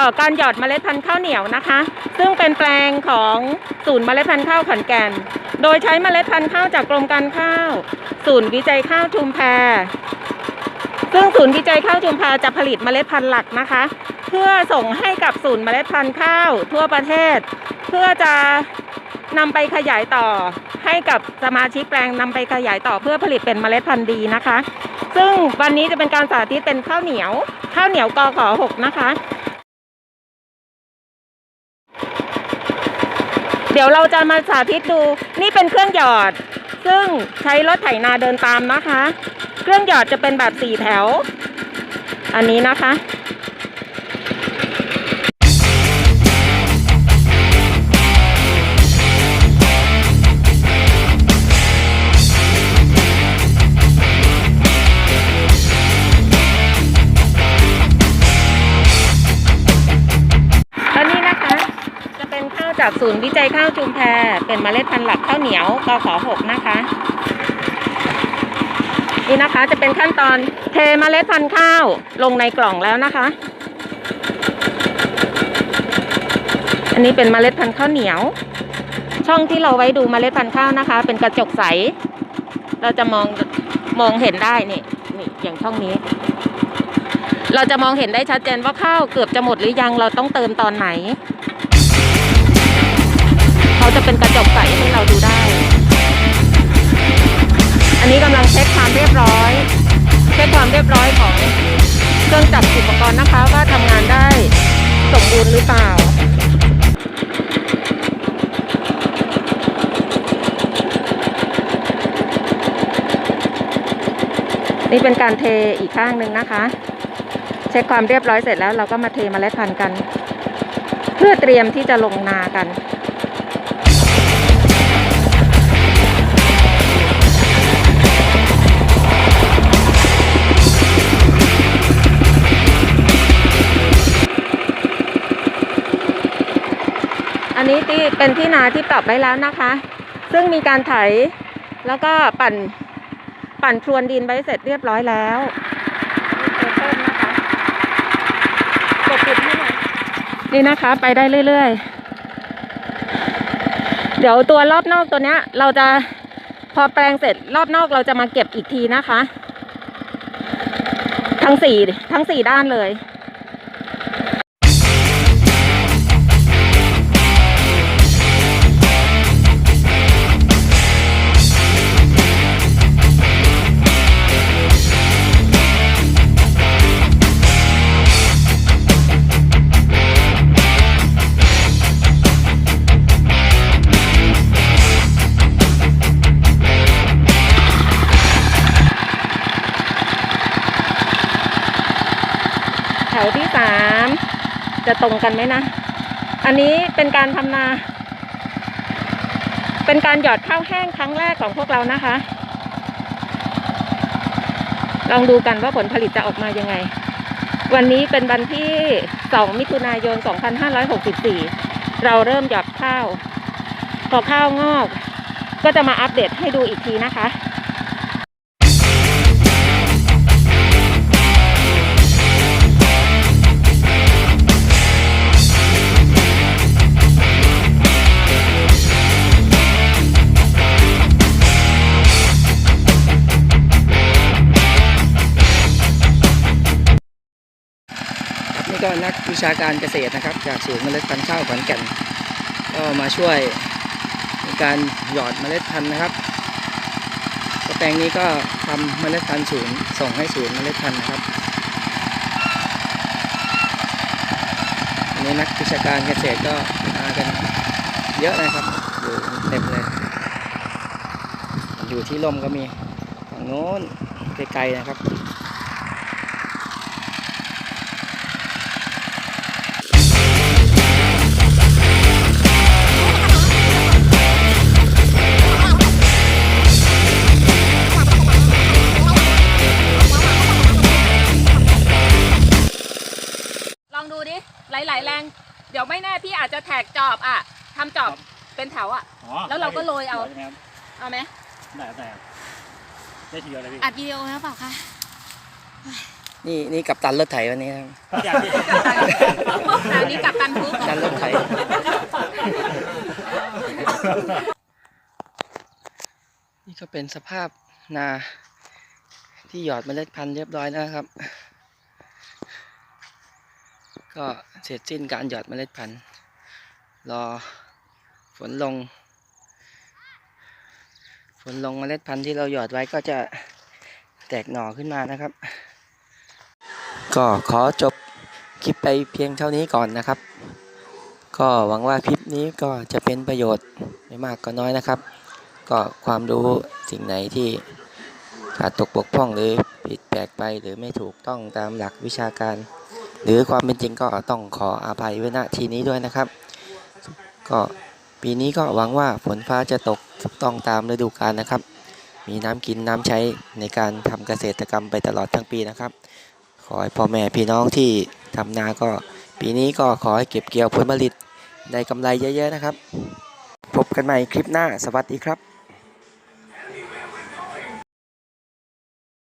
ออการหยอดเมล็ดพันธุ์ข้าวเหนียวนะคะ ซึ่งเป็นแปลงของศูนย์เมล็ดพันธุ์ข้าวขอนแก่น โดยใช้เมล็ดพันธุ์ข้าวจากกรมการข้าว ศูนย์วิจัยข้าวชุมแพซึ่งศูนย์วิจัยข้าวชุมแพจะผลิตเมล็ดพันธุ์หลักนะคะ เพื่อส่งให้กับศูนย์เมล็ดพันธุ์ข้าวทั่วประเทศ เพื่อจะนำไปขยายต่อให้กับสมาชิกแปลงนำไปขยายต่อเพื่อผลิตเป็นเมล็ดพันธุ์ดีนะคะ ซึ่งวันนี้จะเป็นการสาธิตเป็นข้าวเหนียว ข้าวเหนียวกอขอหกนะคะ ดี๋ยวเราจะมาสาธิตดู นี่เป็นเครื่องหยอด ซึ่งใช้รถไถนาเดินตามนะคะ เครื่องหยอดจะเป็นแบบสี่แถว อันนี้นะคะ จากศูนย์วิจัยข้าวชุมแพเป็นเมล็ดพันธุ์หลักข้าวเหนียวกขอหกนะคะ นี่นะคะจะเป็นขั้นตอนเทเมล็ดพันธุ์ข้าวลงในกล่องแล้วนะคะ อันนี้เป็นเมล็ดพันธุ์ข้าวเหนียว ช่องที่เราไว้ดูเมล็ดพันธุ์ข้าวนะคะ เป็นกระจกใส เราจะมองมองเห็นได้นี่นี่อย่างช่องนี้ เราจะมองเห็นได้ชัดเจนว่าข้าวเกือบจะหมดหรือยังเราต้องเติมตอนไหน เขาจะเป็นกระจกใสให้เราดูได้ อันนี้กำลังเช็คความเรียบร้อย เช็คความเรียบร้อยของเครื่องจักรอุปกรณ์นะคะว่าทำงานได้สมบูรณ์หรือเปล่านี่เป็นการเทอีกข้างหนึ่งนะคะ เช็คความเรียบร้อยเสร็จแล้วเราก็มาเทมเมล็ดพันธุ์กัน เพื่อเตรียมที่จะลงนากัน เป็นที่นาที่ปรับไว้แล้วนะคะ ซึ่งมีการไถแล้วก็ปั่นปั่นพรวนดินไว้เสร็จเรียบร้อยแล้วนี่นะคะกดปิดให้หน่อยนี่นะคะไปได้เรื่อยๆ เดี๋ยวตัวรอบนอกตัวเนี้ย เราจะพอแปลงเสร็จรอบนอกเราจะมาเก็บอีกทีนะคะ ทั้งสี่ทั้งสี่ด้านเลย วที่สามจะตรงกันไหมนะ อันนี้เป็นการทำนา เป็นการหยอดข้าวแห้งครั้งแรกของพวกเรานะคะ ลองดูกันว่าผลผลิตจะออกมายังไง วันนี้เป็นวันที่ 2 มิถุนายน 2564 เราเริ่มหยอดข้าว พอข้าวงอก ก็จะมาอัปเดตให้ดูอีกทีนะคะ ก็นักวิชาการเกษตรนะครับ จากศูนย์เมล็ดพันธุ์ข้าวขอนแก่นก็มาช่วยในการหยอดเมล็ดพันธุ์นะครับก็แปลงนี้ก็ทำเมล็ดพันธุ์ศูนย์ส่งให้ศูนย์เมล็ดพันธุ์นะครับอันนี้นักวิชาการเกษตรก็มากันเยอะนะครับอยู่เต็มเลย อยู่ที่ร่มก็มีฝั่งโน้นไกลๆนะครับ หลายๆแรง เดี๋ยวไม่แน่พี่อาจจะแท็กจอบอะทำจอบเป็นแถวอะ อ๋อแล้วเราก็โรยเอาใช่ไหมครับเอาไหมได้แต่ได้ทีเดียวเลยพี่อัดวิดีโอแล้วเปล่าคะนี่นี่กับตันรถไถวันนี้ครับคราวนี้กับตันทุกดันรถไถ นี่ก็เป็นสภาพนาที่หยอดเมล็ดพันธุ์เรียบร้อยแล้วนะครับ ก็เสร็จสิ้นการหยอดเมล็ดพันธุ์ รอฝนลง ฝนลงเมล็ดพันธุ์ที่เราหยอดไว้ก็จะแตกหน่อขึ้นมานะครับ ก็ขอจบคลิปไปเพียงเท่านี้ก่อนนะครับ ก็หวังว่าคลิปนี้ก็จะเป็นประโยชน์ไม่มากก็น้อยนะครับ ก็ความรู้สิ่งไหนที่ขาดตกบกพร่องหรือผิดแปลกไปหรือไม่ถูกต้องตามหลักวิชาการ หรือความเป็นจริงก็ต้องขออภัยไว้ณที่นี้ด้วยนะครับ ก็ปีนี้ก็หวังว่าฝนฟ้าจะตกถูกต้องตามฤดูกาลนะครับ มีน้ำกินน้ำใช้ในการทำเกษตรกรรมไปตลอดทั้งปีนะครับ ขอให้พ่อแม่พี่น้องที่ทำนาก็ ปีนี้ก็ขอให้เก็บเกี่ยวผลผลิตได้กำไรเยอะๆนะครับ พบกันใหม่คลิปหน้าสวัสดีครับ